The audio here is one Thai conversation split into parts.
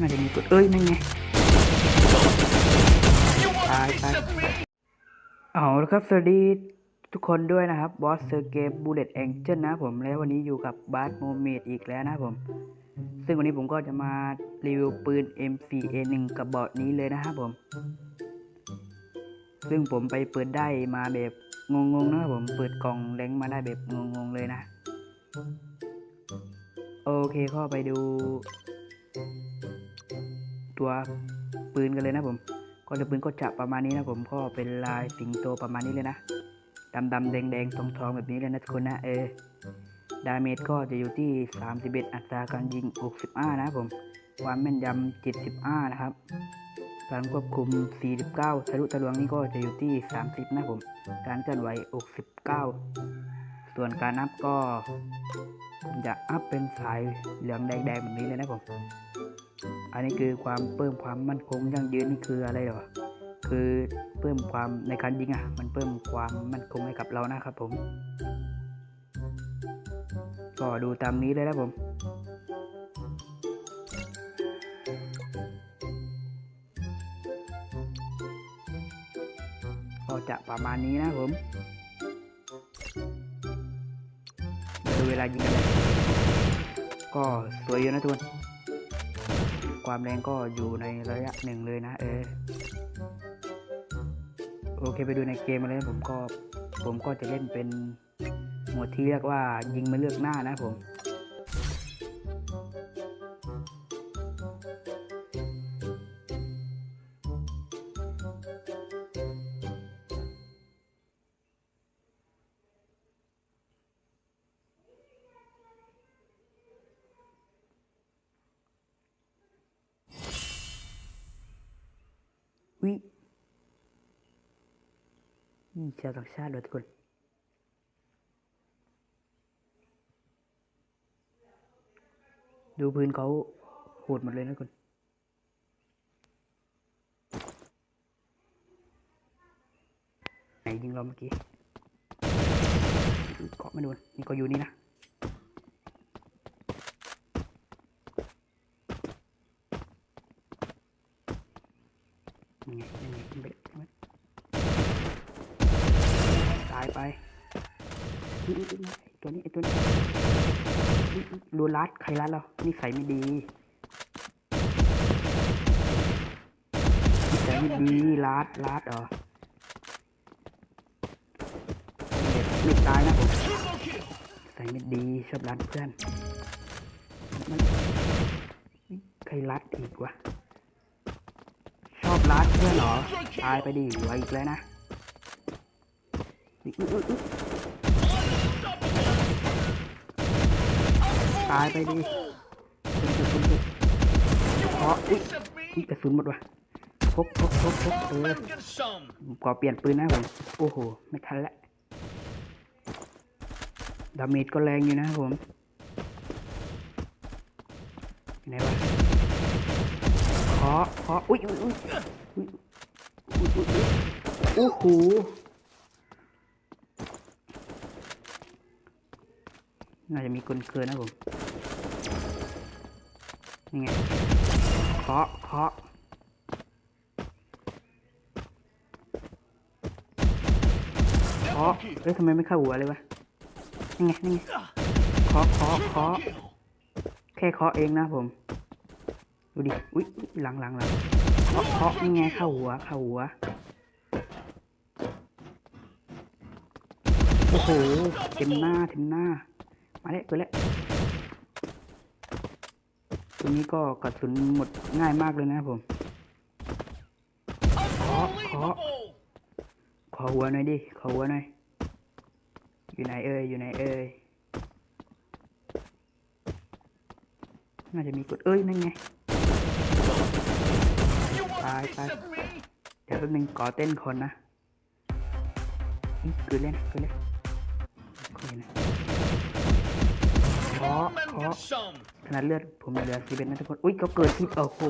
น่าจะมีกดเอ้ยนั่นไงตายตายเอาละครับสวัสดีทุกคนด้วยนะครับบอสเซอร์เกมบูเลตแองเจิลนะผมแล้ววันนี้อยู่กับบาสโมเมดอีกแล้วนะผม ซึ่งวันนี้ผมก็จะมารีวิวปืน M4A1 กระบอกนี้เลยนะครับผม ซึ่งผมไปเปิดได้มาแบบงงๆนะครับผมเปิดกล่องแรงมาได้แบบงงๆเลยนะ โอเคก็ไปดู ตัวปืนกันเลยนะผม ก็จะปืนก็จะประมาณนี้นะผม ก็เป็นลายสิงโตประมาณนี้เลยนะดำดำแดงแดงทองทองแบบนี้เลยนะทุกคนนะเออ ดาเมจก็จะอยู่ที่ 31 อัตราการยิง 65 นะผม ความแม่นยำ 75 นะครับการควบคุม 49 ทะลุทะลวงนี่ก็จะอยู่ที่ 30 นะผม การเคลื่อนไหว 69 ส่วนการนับก็ผมจะอัพเป็นสายเหลืองแดงๆแบบนี้เลยนะผม อันนี้คือความเพิ่มความมั่นคงยั่งยืนนี่คืออะไรหรอคือเพิ่มความในการยิงอะ มันเพิ่มความมั่นคงให้กับเรานะครับผม ก็ดูตามนี้เลยนะผมก็จะประมาณนี้นะผมดูเวลายิงกันเลยก็สวยอยู่นะทุกคน ความแรงก็อยู่ในระยะหนึ่งเลยนะเออโอเคไปดูในเกมมาเลยผมก็ผมก็จะเล่นเป็นหมวดที่เรียกว่ายิงไม่เลือกหน้านะผม วินี่ชาวต่างชาติเลยทุกคนดูพื้นเขาโหดหมดเลยนะทุกคนไหนยิงเราเมื่อกี้เกาะไม่โดนนี่ก็อยู่นี่นะ ยังไงยังไงขึ้นไปขึ้นไป ไปตัวนี้ไอ้ตัวนี้อุ๊ยอุ๊ยโดนรัดใครรัดเรานี่ใส่ไม่ดีนิสัยไม่ดีรัดรัดเหรอไม่ตายนะผมใส่ไม่ดีชอบรัดเพื่อนมันใครรัดอีกวะชอบรัดเพื่อนเหรอ ตายไปดิเหลืออีกแล้วนะ ตายไปดิคุณคุณคุณเพราะอุ๊ยอุ๊ยกระสุนหมดว่ะพกพกพกพกเออผมขอเปลี่ยนปืนนะผม โอ้โห ไม่ทันละ ดาเมจก็แรงอยู่นะผมอยู่ไหนวะเคาะเคาะอุ้ยอุ้ยอุ้ยอุ้ยอุ้ยอุ้ยอุ้ยโอ้โห น่าจะมีคนเกินนะผมนี่ไงเคาะเคาะเคาะเอ้ยทำไมไม่เข้าหัวเลยวะนี่ไงนี่ไงเคาะเคาะเคาะแค่เคาะเองนะผม ดูดิ อุ๊ยอุ๊ยหลังหลังหลังเคาะเคาะนี่ไงเข้าหัวเข้าหัว โอ้โหเต็มหน้าเต็มหน้า มาแล้วตัวแล้วตัวนี้ก็กระสุนหมดง่ายมากเลยนะผมเคาะเคาะขอหัวหน่อยดิ ขอหัวหน่อย อยู่ไหนเอ่ย อยู่ไหนเอ่ย น่าจะมีกดเอ้ย นั่นไง ตายตายเดี๋ยวแป๊บนึงขอเต้นคนนะ คือเล่นคือเล่นคุยนะ ขอขอขนาดเลือดผมเหลือสี่เป็นนะทุกคน อุ้ยเขาเกิดที่โอ้โห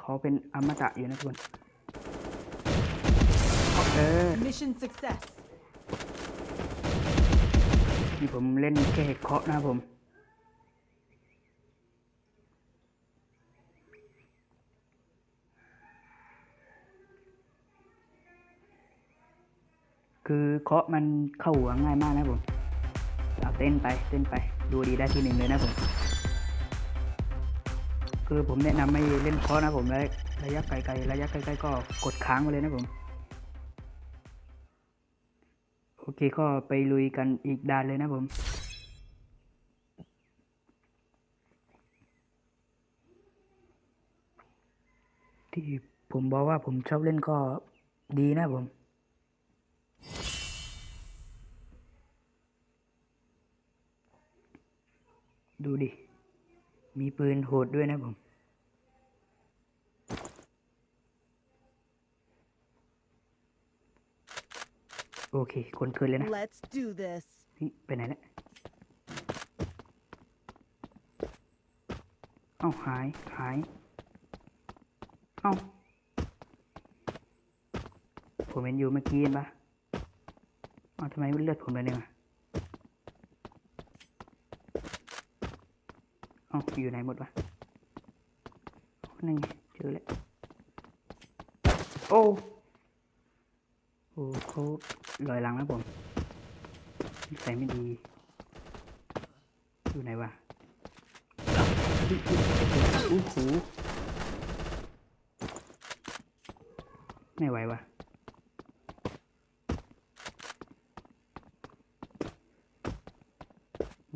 เขาเป็นอมตะอยู่นะทุกคนเออ Mission success นี่ผมเล่นแค่เคาะนะผมคือเคาะมันเข้าหัวง่ายมากนะผม เต้นไปเต้นไปดูดีได้ที่หนึ่งเลยนะผมคือผมแนะนำไม่เล่นเคาะนะผมและระยะไกลๆระยะใกลๆก็กดค้างไว้เลยนะผมโอเคก็ไปลุยกันอีกด่านเลยนะผมที่ผมบอกว่าผมชอบเล่นก็ดีนะผม ดูดิ มีปืนโหดด้วยนะผม โอเค คนเกินเลยนะ Let's do this. เฮ้ยไปไหนแล้วเอ้าหาย หาย เอ้า ผมเห็นอยู่เมื่อกี้เห็นปะเอ้าทำไมเลือดผมเลยเนี่ย เอาอยู่ไหนหมดวะนั่นไงเจอแล้วโอ้โอ้เขาลอยหลังแล้วผมนิสัยไม่ดี อยู่ไหนวะอู้หูไม่ไหววะ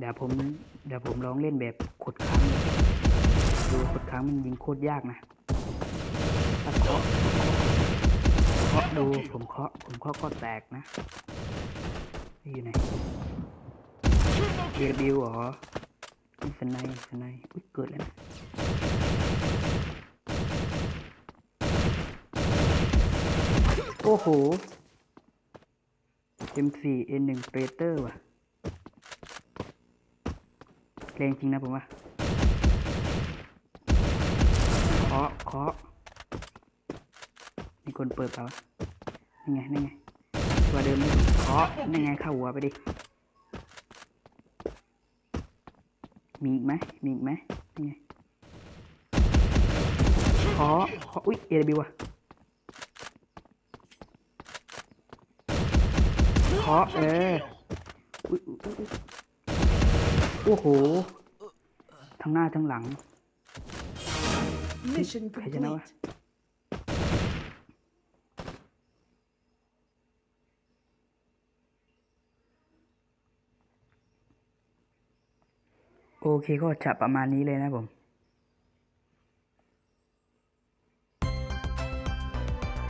ดี๋ยวผมเดี๋ยวผมลองเล่นแบบขดค้างดูขดค้างมันยิงโคตรยากนะเคาะเคาะดูผมเคาะผมเคาะก็แตกนะนี่อยู่ไหนเอบิวเหรอนี่สไนด์สไนด์อุ๊ยเกิดแล้วนะโอ้โห M4 N1 เปเตอร์ว่ะ แรงจริงนะผมว่าเคาะเคาะมีคนเปิดเปล่านี่ไงนี่ไงตัวเดิมนี่เคาะนี่ไงเข้าหัวไปดิ มีอีกไหมมีอีกไหมนี่ไงเขอขออุ๊ย AW อะขอเอออุ๊ยอุ๊ยอุ๊ยอุ๊ย โอ้โห ทั้งหน้าทั้งหลัง Mission ใครชนะวะ complete. โอเคก็จะประมาณนี้เลยนะผม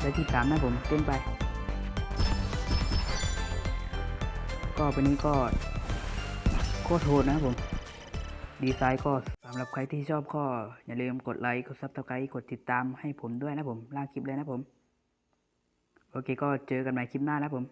และที่สามนะผมเต้นไป ก็วันนี้ก็โค ตรโหดนะครับผม ดีไซน์ก็สำหรับใครที่ชอบก็อย่าลืมกดไลค์กดซับสไครต์กดติดตามให้ผมด้วยนะผมล่างคลิปเลยนะผม โอเคก็เจอกันใหม่คลิปหน้านะผม